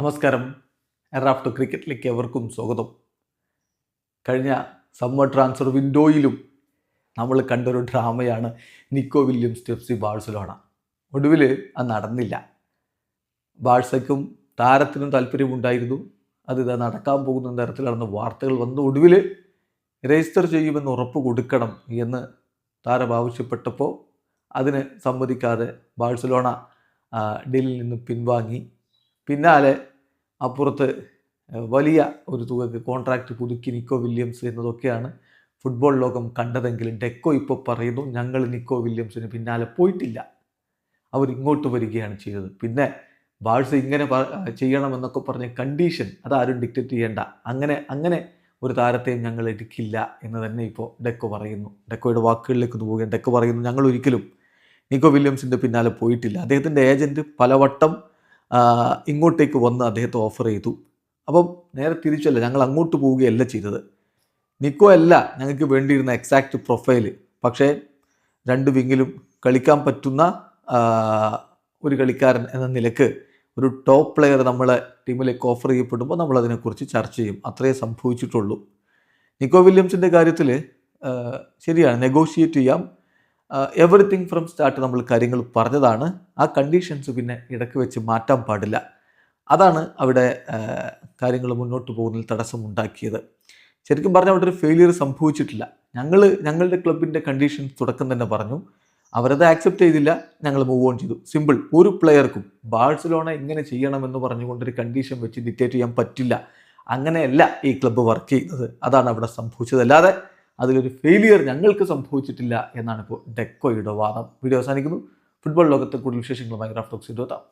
നമസ്കാരം. എറാഫ്റ്റോ ക്രിക്കറ്റിലേക്ക് എവർക്കും സ്വാഗതം. കഴിഞ്ഞ സമ്മർ ട്രാൻസ്ഫർ വിൻഡോയിലും നമ്മൾ കണ്ടൊരു ഡ്രാമയാണ് നിക്കോ വില്യംസ് സ്റ്റെപ്സി ബാഴ്സലോണ. ഒടുവിൽ അത് നടന്നില്ല. ബാഴ്സയ്ക്കും താരത്തിനും താല്പര്യമുണ്ടായിരുന്നു. അത് ഇതാ നടക്കാൻ പോകുന്ന നടന്ന വാർത്തകൾ വന്ന്. ഒടുവിൽ രജിസ്റ്റർ ചെയ്യുമെന്ന് ഉറപ്പ് കൊടുക്കണം എന്ന് താരം ആവശ്യപ്പെട്ടപ്പോൾ അതിന് സമ്മതിക്കാതെ ബാഴ്സലോണ ഡീലിൽ നിന്ന് പിൻവാങ്ങി. പിന്നാലെ അപ്പുറത്ത് വലിയ ഒരു തുകക്ക് കോൺട്രാക്റ്റ് പുതുക്കി നിക്കോ വില്യംസ് എന്നതൊക്കെയാണ് ഫുട്ബോൾ ലോകം കണ്ടതെങ്കിലും ഡെക്കോ ഇപ്പോൾ പറയുന്നു ഞങ്ങൾ നിക്കോ വില്യംസിന് പിന്നാലെ പോയിട്ടില്ല. അവർ ഇങ്ങോട്ട് വരികയാണ് ചെയ്തത്. പിന്നെ ബാഴ്സ ഇങ്ങനെ ചെയ്യണമെന്നൊക്കെ പറഞ്ഞ കണ്ടീഷൻ അതാരും ഡിക്റ്റേറ്റ് ചെയ്യേണ്ട. അങ്ങനെ അങ്ങനെ ഒരു താരത്തെയും ഞങ്ങൾ എടുക്കില്ല എന്ന് തന്നെ ഇപ്പോൾ ഡെക്കോ പറയുന്നു. ഡെക്കോയുടെ വാക്കുകളിലേക്ക് ഒന്ന് ഡെക്കോ പറയുന്നു ഞങ്ങൾ ഒരിക്കലും നിക്കോ വില്യംസിന്റെ പിന്നാലെ പോയിട്ടില്ല. അദ്ദേഹത്തിന്റെ ഏജന്റ് പലവട്ടം ഇങ്ങോട്ടേക്ക് വന്ന് അദ്ദേഹത്തെ ഓഫർ ചെയ്തു. അപ്പം നേരെ തിരിച്ചല്ല ഞങ്ങൾ അങ്ങോട്ട് പോവുകയല്ല ചെയ്തത്. നിക്കോ അല്ല ഞങ്ങൾക്ക് വേണ്ടിയിരുന്ന എക്സാക്റ്റ് പ്രൊഫൈൽ പക്ഷേ രണ്ട് വിങ്ങിലും കളിക്കാൻ പറ്റുന്ന ഒരു കളിക്കാരൻ എന്ന നിലയ്ക്ക് ഒരു ടോപ്പ് പ്ലെയർ നമ്മളെ ടീമിലേക്ക് ഓഫർ ചെയ്യപ്പെടുമ്പോൾ നമ്മൾ അതിനെക്കുറിച്ച് ചർച്ച ചെയ്യും. അത്രയേ സംഭവിച്ചിട്ടുള്ളൂ. നിക്കോ വില്യംസിന്റെ കാര്യത്തിൽ ശരിയാണ് നെഗോഷിയേറ്റ് ചെയ്യാം. എവറിത്തിങ് ഫ്രം സ്റ്റാർട്ട് നമ്മൾ കാര്യങ്ങൾ പറഞ്ഞതാണ്. ആ കണ്ടീഷൻസ് പിന്നെ ഇടയ്ക്ക് വെച്ച് മാറ്റാൻ പാടില്ല. അതാണ് അവിടെ കാര്യങ്ങൾ മുന്നോട്ട് പോകുന്നതിൽ തടസ്സമുണ്ടാക്കിയത് ശരിക്കും പറഞ്ഞാൽ അവിടെ ഒരു ഫെയിലിയർ സംഭവിച്ചിട്ടില്ല. ഞങ്ങൾ ഞങ്ങളുടെ ക്ലബിന്റെ കണ്ടീഷൻസ് തുടക്കം തന്നെ പറഞ്ഞു. അവരത് ആക്സെപ്റ്റ് ചെയ്തില്ല. ഞങ്ങൾ മൂവ് ഓൺ ചെയ്തു. സിമ്പിൾ ഒരു പ്ലെയർക്കും ബാഴ്സലോണ ഇങ്ങനെ ചെയ്യണമെന്ന് പറഞ്ഞുകൊണ്ടൊരു കണ്ടീഷൻ വെച്ച് ഡിക്റ്റേറ്റ് ചെയ്യാൻ പറ്റില്ല. അങ്ങനെയല്ല ഈ ക്ലബ്ബ് വർക്ക് ചെയ്യുന്നത്. അതാണ് അവിടെ സംഭവിച്ചത്. അല്ലാതെ അതിലൊരു ഫെയിലിയർ ഞങ്ങൾക്ക് സംഭവിച്ചിട്ടില്ല എന്നാണ് ഇപ്പോൾ ഡെക്കോയുടെ വാദം. വീഡിയോ അവസാനിക്കുന്നു. ഫുട്ബോൾ ലോകത്തെ കൂടുതൽ വിശേഷങ്ങളുമായി ടോക്സ് എത്താം